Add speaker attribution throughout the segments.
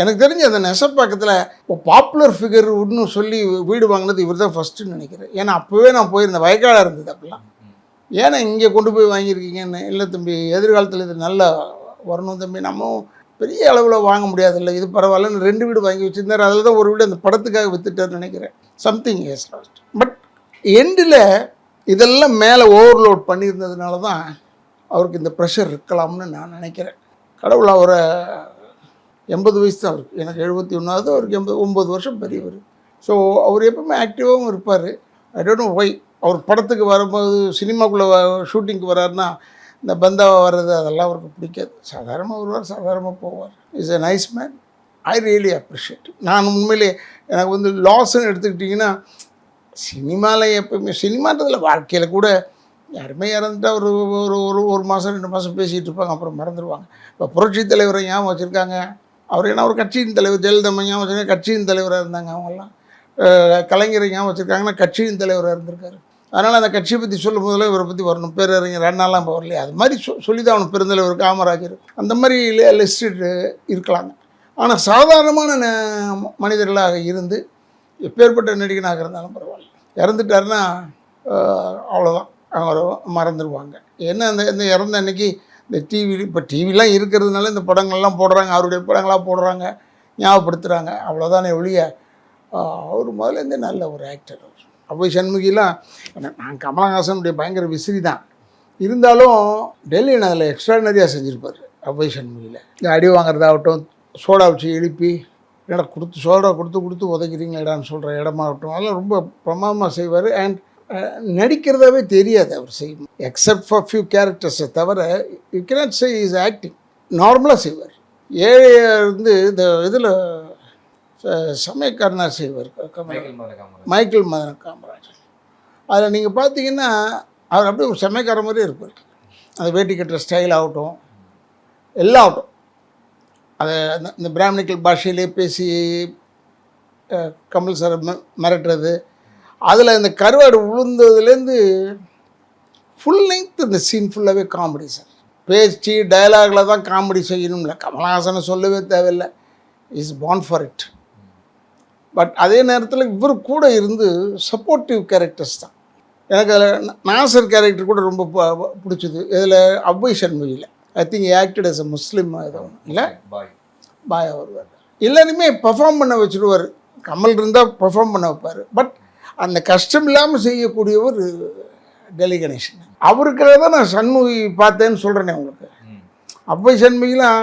Speaker 1: எனக்கு தெரிஞ்சு அந்த நெசப்பாக்கத்தில் பாப்புலர் ஃபிகர் சொல்லி வீடு வாங்கினது இவர் தான் ஃபஸ்ட்டுன்னு நினைக்கிறேன். ஏன்னா அப்போவே நான் போயிருந்தேன். வயக்காடாக இருந்தது அப்பெல்லாம். ஏன்னா இங்கே கொண்டு போய் வாங்கியிருக்கீங்கன்னு. இல்லை தம்பி எதிர்காலத்தில் இது நல்லா வரணும் தம்பி. நம்ம பெரிய அளவில் வாங்க முடியாதுல்ல. இது பரவாயில்லன்னு ரெண்டு வீடு வாங்கி வச்சுருந்தார். அதில் தான் ஒரு வீடு அந்த படத்துக்காக வித்துட்டார்னு நினைக்கிறேன். சம்திங் இஸ் லாஸ்ட் பட் எண்டில் இதெல்லாம் மேலே ஓவர்லோட் பண்ணியிருந்ததுனால தான் அவருக்கு இந்த ப்ரெஷர் இருக்கலாம்னு நான் நினைக்கிறேன். கடவுள் அவரை எண்பது வயசு தான் அவருக்கு எனக்கு எழுபத்தி ஒன்றாவது அவருக்கு எண்பது ஒம்பது வருஷம் பெரியவர். ஸோ அவர் எப்பவுமே ஆக்டிவாகவும் இருப்பார். ஐ டோன்ட் நோ ஒய் அவர் படத்துக்கு வரும்போது சினிமாக்குள்ளே ஷூட்டிங்க்கு வர்றாருன்னா இந்த பந்தாவா வர்றது அதெல்லாம் அவருக்கு பிடிக்காது. சாதாரணமாக வருவார் சாதாரணமாக போவார். Is a nice man I really appreciate நான் உண்மையிலே எனக்கு வந்து லாஸ்ன்னு எடுத்துக்கிட்டிங்கன்னா சினிமாவில் எப்பவுமே சினிமான்றதில் வாழ்க்கையில் கூட யாருமே இறந்துட்டா ஒரு ஒரு ஒரு ஒரு மாதம் ரெண்டு மாதம் பேசிகிட்டு இருப்பாங்க அப்புறம் மறந்துடுவாங்க இப்போ புரட்சி தலைவரை ஞாபகம் வச்சுருக்காங்க. அவர் என்ன ஒரு கட்சியின் தலைவர் ஜெயலலிதா ஞாபகம் வச்சுருக்காங்க கட்சியின் தலைவராக இருந்தாங்க அவங்கெல்லாம். அஹ் ஞாபகம் வச்சுருக்காங்கன்னா கட்சியின் தலைவராக இருந்திருக்காரு. அதனால் அந்த கட்சியை பற்றி சொல்லும் போதில் இவரை பற்றி வரணும். பேரறிஞர் அண்ணாலாம் இப்போ வரலையே. அது மாதிரி சொ சொல்லிதான் அவனுக்கு பெருந்தலைவர் காமராஜர். அந்த மாதிரி லிஸ்ட்டு இருக்கலாங்க. ஆனால் சாதாரணமான ந- மனிதர்களாக இருந்து எப்பேற்பட்ட நடிகனாக இருந்தாலும் பரவாயில்ல. இறந்துட்டாருன்னா அவ்வளோதான் அவங்க மறந்துடுவாங்க என்ன அந்த இந்த இறந்த அன்னைக்கு இந்த டிவி இப்போ டிவிலாம் இருக்கிறதுனால இந்த படங்கள்லாம் போடுறாங்க அவருடைய படங்களாக போடுறாங்க ஞாபகப்படுத்துகிறாங்க அவ்வளோதானே ஒழிய அவர் முதலேருந்து நல்ல ஒரு ஆக்டர் அவர். அப்போ சண்முகிலாம் நான் கமலஹாசனுடைய பயங்கர விசிறி தான் இருந்தாலும் டெல்லியில் அதில் எக்ஸ்ட்ராடினரியாக செஞ்சுருப்பார் அப்போ சண்முகியில் இந்த அடி வாங்குறதாகட்டும் சோடா வச்சு எழுப்பி இல்லைடா கொடுத்து சோடா கொடுத்து கொடுத்து உதைக்கிறீங்களாடான்னு சொல்கிற இடமாகட்டும் அதெல்லாம் ரொம்ப பிரமாதமாக செய்வார். அண்ட் நடிக்கிறதாவே தெரியாது அவர் செய்யும். எக்ஸப்ட் ஃபார் ஃபியூ கேரக்டர்ஸை தவிர you cannot say is acting நார்மலாக செய்வார். ஏழையை இருந்து இந்த இதில் சமயக்காரனாக செய்வார்.
Speaker 2: மைக்கேல் மதன காமராஜ்
Speaker 1: அதில் நீங்கள் பார்த்தீங்கன்னா அவர் அப்படியே ஒரு செம்மைக்கார மாதிரியே இருப்பார். அந்த வேட்டி கட்டுற ஸ்டைல் ஆகட்டும். எல்லாம் ஆகட்டும். அதை அந்த- இந்த பிராமணிக்கல் பாஷையிலே பேசி கமல் சார் மிரட்டுறது. அதில் இந்த கருவாடு உளுந்ததுலேருந்து ஃபுல் லெங்த் இந்த சீன் ஃபுல்லாகவே காமெடி சார் பேச்சு டயலாகில் தான் காமெடி செய்யணும்ல. கமலஹாசனை சொல்லவே தேவையில்லை. Is born for it but அதே நேரத்தில் இவர் கூட இருந்து சப்போர்ட்டிவ் கேரக்டர்ஸ் தான். எனக்கு அதில் நாசர் கேரக்டர் கூட ரொம்ப பிடிச்சது. இதில் Avvai சண்முகியில் I think acted as a Muslim ஏதோ இல்லை?
Speaker 2: பாய்
Speaker 1: பாயா வருவார் எல்லாருமே பெர்ஃபார்ம் பண்ண வச்சுடுவார் கமல் இருந்தால் பெர்ஃபார்ம் பண்ண வைப்பார். பட் அந்த கஷ்டம் இல்லாமல் செய்யக்கூடியவர் டெல்லி கணேசன். அவருக்காக தான் நான் சண்முகி பார்த்தேன்னு சொல்கிறேனே உங்களுக்கு. அவ்வை சண்முகிலாம்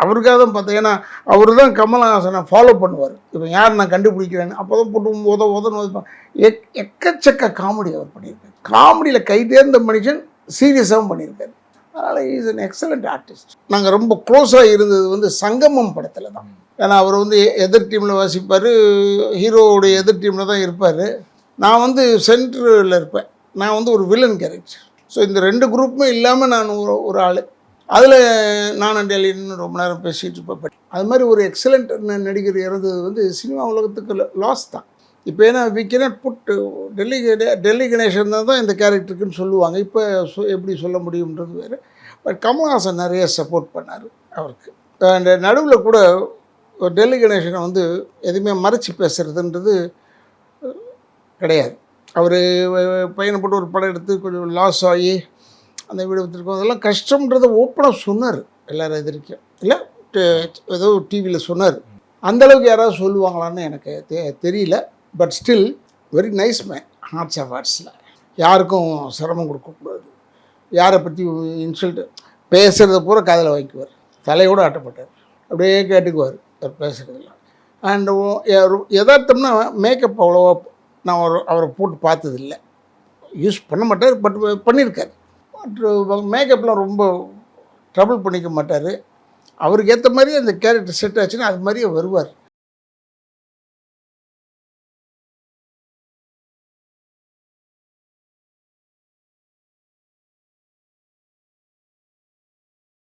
Speaker 1: அவருக்காக தான் பார்த்தேன். ஏன்னா அவர் தான் கமலஹாசனை ஃபாலோ பண்ணுவார். இப்போ யார் நான் கண்டுபிடிக்கிறேன்னு. அப்போ தான் போட்டு உத உதன்னு உதைப்பான். எக் எக்கச்சக்க காமெடி அவர் பண்ணியிருக்காரு. காமெடியில் கை தேர்ந்த மனுஷன் சீரியஸாகவும் பண்ணியிருக்காரு. அதனால் இஸ் an எக்ஸலண்ட் ஆர்டிஸ்ட் நாங்கள் ரொம்ப க்ளோஸாக இருந்தது வந்து சங்கமம் படத்தில் தான். ஏன்னா அவர் வந்து எதிர் டீமில் வாசிப்பார் ஹீரோவுடைய எதிர் டீமில் தான் இருப்பார். நான் வந்து சென்டரில் இருப்பேன். நான் வந்து ஒரு வில்லன் கேரக்டர் ஸோ இந்த ரெண்டு குரூப்புமே இல்லாமல் நான் ஒரு ஒரு ஆள். அதில் நானும் டெல்லின்னு ரொம்ப நேரம் பேசிகிட்டு இருப்பேன் அது மாதிரி ஒரு எக்ஸலண்ட் நடிகர் இறந்தது வந்து சினிமா உலகத்துக்கு லாஸ் தான். இப்போ ஏன்னா we cannot put Delhi Delhi Ganesan தான் இந்த கேரக்டருக்குன்னு சொல்லுவாங்க. இப்போ எப்படி சொல்ல முடியுன்றது வேறு. பட் கமல்ஹாசன் நிறைய சப்போர்ட் பண்ணார் அவருக்கு. அந்த நடுவில் கூட டெல்லி கணேசனை வந்து எதுவுமே மறைச்சி பேசுகிறதுன்றது கிடையாது. அவர் பையனைப்பட்டு ஒரு படம் எடுத்து கொஞ்சம் லாஸ் ஆகி அந்த வீடு விற்றுருக்கோம் அதெல்லாம் கஷ்டம்ன்றதை ஓப்பனாக சொன்னார் எல்லோரும் எதிர்க்கும் இல்லை ஏதோ டிவியில் சொன்னார். அந்தளவுக்கு யாராவது சொல்லுவாங்களான்னு எனக்கு தெ- தெரியல. But still very nice man hearts of ஹார்ட்ஸில் யாருக்கும் சிரமம் கொடுக்கக்கூடாது. யாரை பற்றி இன்சல்ட்டு பேசுகிறத பூரா காதில் வாங்கிக்குவார். தலையோடு ஆட்டப்பட்டார். அப்படியே கேட்டுக்குவார். பேசுகிறதில்ல அண்டு எதார்த்தம்னா மேக்கப் அவ்வளோவா நான் அவர் அவரை போட்டு பார்த்ததில்ல. யூஸ் பண்ண மாட்டார் பட் பண்ணியிருக்காரு. பட் மேக்கப்லாம் ரொம்ப ட்ரபிள் பண்ணிக்க மாட்டார். அவருக்கு ஏற்ற மாதிரி அந்த கேரக்டர் செட் ஆச்சுன்னா அது மாதிரியே வருவார்.